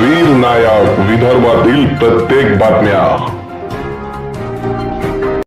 वीर नायक विदर्भातील प्रत्येक बातम्या.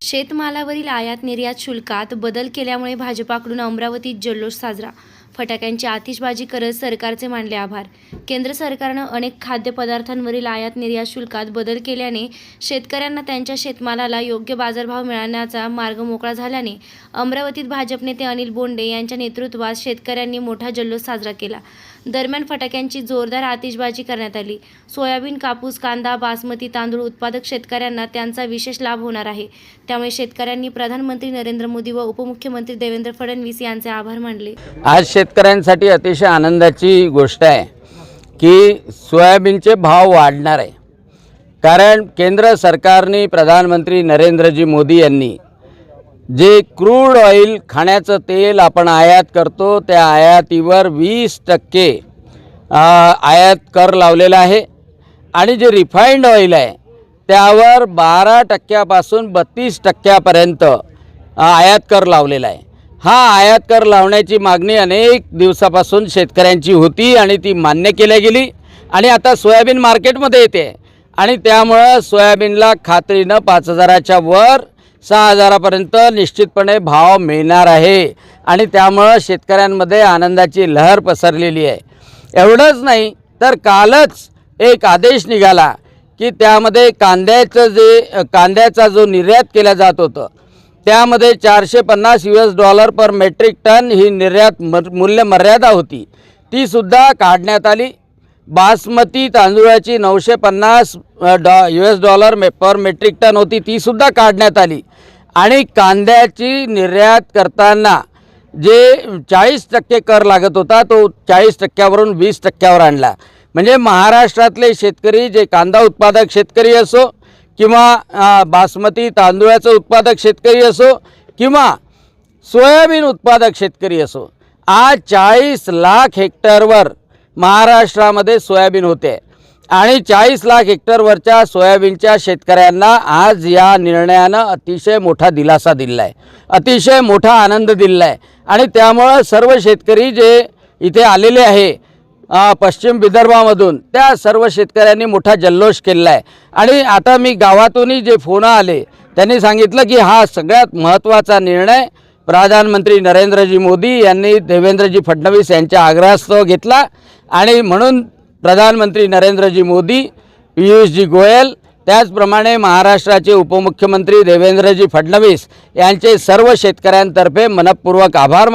शेतमालावरील आयात निर्यात शुल्कात बदल केल्यामुळे भाजपाकडून अमरावतीत जल्लोष साजरा फटाक्यांची आतिषबाजी करत सरकारचे मानले आभार. केंद्र सरकारनं अनेक खाद्यपदार्थांवरील आयात निर्यात शुल्कात बदल केल्याने शेतकऱ्यांना त्यांच्या शेतमालाला योग्य बाजारभाव मिळण्याचा मार्ग मोकळा झाल्याने अमरावतीत भाजप नेते अनिल बोंडे यांच्या नेतृत्वात शेतकऱ्यांनी मोठा जल्लोष साजरा केला. दरम्यान फटाक्यांची जोरदार आतिषबाजी करण्यात आली. सोयाबीन कापूस कांदा बासमती तांदूळ उत्पादक शेतकऱ्यांना त्यांचा विशेष लाभ होणार आहे. त्यामुळे शेतकऱ्यांनी प्रधानमंत्री नरेंद्र मोदी व उपमुख्यमंत्री देवेंद्र फडणवीस यांचे आभार मानले. आज शेतकऱ्यांसाठी अतिशय आनंदाची गोष्ट आहे की सोयाबीनचे भाव वाढणार. आहे कारण केंद्र सरकारने प्रधानमंत्री नरेंद्रजी मोदी यांनी जे क्रूड ऑइल खाण्याचं तेल आपण आयात करतो त्या आयातीवर वीस टक्के आयात कर लावलेला आहे. आणि जे रिफाईंड ऑइल आहे त्यावर बारा टक्क्यापासून बत्तीस टक्क्यापर्यंत आयात कर लावलेला आहे. हा आयात कर लावण्याची मागणी अनेक दिवसापासून शेतकऱ्यांची होती आणि ती मान्य केल्या गेली. आणि आता सोयाबीन मार्केटमध्ये येते. आणि त्यामुळं सोयाबीनला खात्रीनं पाच हजाराच्या वर सहा हजारापर्यंत निश्चितपणे भाव मिळणार आहे. आणि त्यामुळं शेतकऱ्यांमध्ये आनंदाची लहर पसरलेली आहे. एवढंच नाही तर कालच एक आदेश निघाला की त्यामध्ये कांद्याचं जे कांद्याचा जो निर्यात केला जात होतं त्यामध्ये चारशे पन्नास U S dollar per metric ton ही निर्यात म मूल्य मर्यादा होती तीसुद्धा काढण्यात आली. बासमती तांदूळाची नऊशे पन्नास डॉ यू एस डॉलर मे पर मेट्रिक टन होती तीसुद्धा काढण्यात आली. आणि कांद्याची निर्यात करताना जे चाळीस टक्के कर लागत होता तो चाळीस टक्क्यावरून वीस टक्क्यावर आणला. म्हणजे महाराष्ट्रातले शेतकरी जे कांदा उत्पादक शेतकरी असो किंवा बासमती तांदूळाचं उत्पादक शेतकरी असो किंवा सोयाबीन उत्पादक शेतकरी असो आज चाळीस लाख हेक्टरवर महाराष्ट्रामध्ये सोयाबीन होते. आणि चाळीस लाख हेक्टरवरच्या सोयाबीनच्या शेतकऱ्यांना आज या निर्णयानं अतिशय मोठा दिलासा दिला आहे अतिशय मोठा आनंद दिला आहे आणि त्यामुळं सर्व शेतकरी जे इथे आलेले आहे पश्चिम विदर्भामधून त्या सर्व शेतकऱ्यांनी मोठा जल्लोष केलेला आहे. आणि आता मी गावातूनही जे फोन आले त्यांनी सांगितलं की हा सगळ्यात महत्त्वाचा निर्णय प्रधानमंत्री नरेंद्रजी मोदी यांनी देवेंद्रजी फडणवीस यांच्या आग्रहास्तव घेतला. आणि म्हणून प्रधानमंत्री नरेंद्रजी मोदी पियुषजी गोयल त्याचप्रमाणे महाराष्ट्राचे उपमुख्यमंत्री देवेंद्रजी फडणवीस यांचे सर्व शेतकऱ्यांतर्फे मनपूर्वक आभार